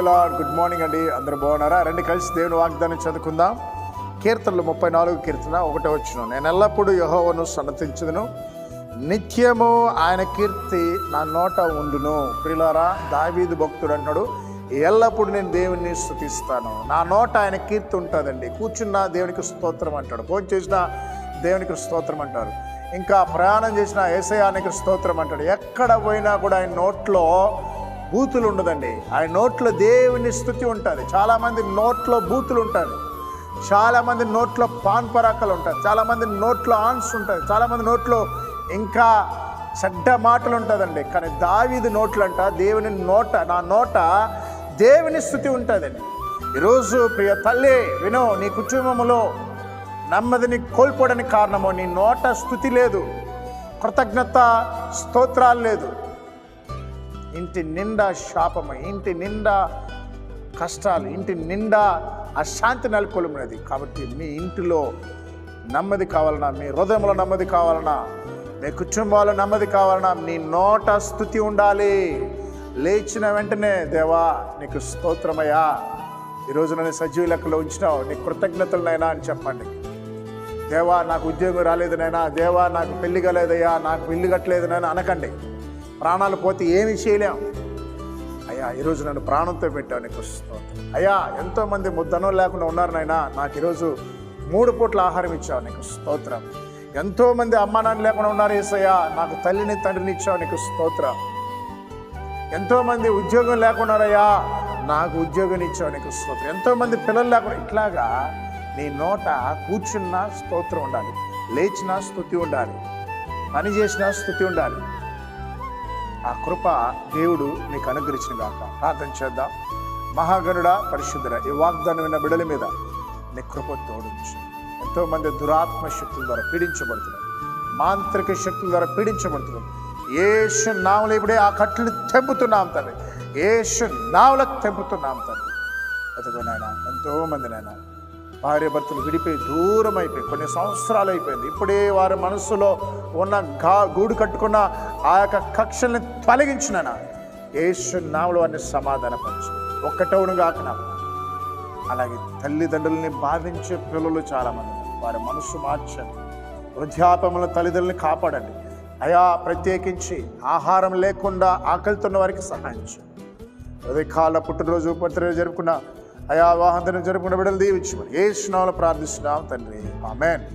Lord good morning అండి. అందరూ బాగున్నారా? రండి కలిసి దేవుని వాగ్దానం చదువుకుందాం. కీర్తనలు ముప్పై నాలుగు కీర్తన ఒకటే వచ్చిన. నేను ఎల్లప్పుడూ యహోవను సన్నతించదును నిత్యము ఆయన కీర్తి నా నోట ఉండును. ప్రిలారా దావీదు భక్తుడు అంటాడు ఎల్లప్పుడూ నేను దేవుని స్థుతిస్తాను. నా నోట ఆయన కీర్తి ఉంటుందండి. కూర్చున్న దేవునికి స్తోత్రం అంటాడు. ఫోన్ చేసిన దేవునికి స్తోత్రం అంటారు. ఇంకా ప్రయాణం చేసిన ఏసయానికి స్తోత్రం అంటాడు. ఎక్కడ పోయినా కూడా ఆయన నోట్లో బూతులు ఉండదండి. ఆయన నోట్లో దేవుని స్థుతి ఉంటుంది. చాలామంది నోట్లో బూతులు ఉంటుంది చాలామంది నోట్లో పాన్ పరాకలు ఉంటాయి. చాలామంది నోట్లో ఆన్స్ ఉంటుంది చాలామంది నోట్లో ఇంకా చెడ్డ మాటలు ఉంటుందండి. కానీ దావీది నోట్లంట దేవుని నోట నా నోట దేవుని స్థుతి ఉంటుందండి ఈరోజు ప్రియ తల్లి విను నీ కుటుంబంలో నెమ్మదిని కోల్పోవడానికి కారణము నీ నోట స్థుతి లేదు. కృతజ్ఞత స్తోత్రాలు లేదు. ఇంటి నిండా శాపము ఇంటి నిండా కష్టాలు ఇంటి నిండా అశాంతి నెలకొల్పినది. కాబట్టి మీ ఇంటిలో నెమ్మది కావాలన్నా మీ హృదయంలో నెమ్మది కావాలన్నా మీ కుటుంబాల్లో నెమ్మది కావాలన్నా నీ నోట స్థుతి ఉండాలి. లేచిన వెంటనే దేవా నీకు స్తోత్రమయ్యా. ఈరోజు నన్ను సజీవ లెక్కలో ఉంచినావు. నీ కృతజ్ఞతలనైనా అని చెప్పండి. దేవా నాకు ఉద్యోగం రాలేదు నైనా దేవా నాకు పెళ్ళి కాలేదయ్యా. నాకు ఇల్లు కట్టలేదు నైనా అనకండి. ప్రాణాలు పోతే ఏమి చేయలేం. అయ్యా ఈరోజు నన్ను ప్రాణంతో పెట్టావు నీకు స్తోత్రం. అయ్యా ఎంతోమంది ముద్దనం లేకుండా ఉన్నారు నాయనా నాకు ఈరోజు మూడు పూట్ల ఆహారం ఇచ్చావు నీకు స్తోత్రం. ఎంతోమంది అమ్మానాన్ని లేకుండా ఉన్నారు ఏసయ్యా నాకు తల్లిని తండ్రిని ఇచ్చావు నీకు స్తోత్రం. ఎంతోమంది ఉద్యోగం లేకున్నారయ్యా నాకు ఉద్యోగం ఇచ్చావు నీకు స్తోత్రం. ఎంతోమంది పిల్లలు లేకుండా ఇట్లాగా నీ నోట కూర్చున్న స్తోత్రం ఉండాలి లేచిన స్థుతి ఉండాలి పని చేసిన స్థుతి ఉండాలి. ఆ కృప దేవుడు నీకు అనుగ్రహించిన గాక ప్రార్థన చేద్దాం. మహాగనుడ పరిశుద్ధుడ ఈ వాగ్దానం విన్న బిడల మీద నీ కృప తోడించు ఎంతోమంది దురాత్మ శక్తుల ద్వారా పీడించబడుతున్నారు. మాంత్రిక శక్తుల ద్వారా పీడించబడుతున్నారు. ఏసు నామలు ఇప్పుడే ఆ కట్లు తెంపుతున్నాం తండ్రి. ఏసు నావలకు తెంపుతున్నాం తండ్రి. అదిగో నాయన ఎంతోమంది నాయన భార్యభర్తలు విడిపోయి దూరం అయిపోయి కొన్ని సంవత్సరాలు అయిపోయింది. ఇప్పుడే వారి మనస్సులో ఉన్న గా గూడు కట్టుకున్న ఆ యొక్క కక్షల్ని తొలగించిన యేసు నామలు వారిని సమాధానపరచు. ఒక్కటవును కాకనా అలాగే తల్లిదండ్రులని బాధించే పిల్లలు చాలామంది వారి మనసు మార్చండి. వృద్ధాపముల తల్లిదండ్రుల్ని కాపాడండి. అయా ప్రత్యేకించి ఆహారం లేకుండా ఆకలితున్న వారికి సహాయం చేయండి. ఉదయకాల పుట్టినరోజు పుట్టినరోజు జరుపుకున్న అయా వాహనం జరుపుకున్న బిడ్డలు దీవించమని. ఏ స్నాలు ప్రార్థిస్తున్నాం తండ్రి. ఆమెన్.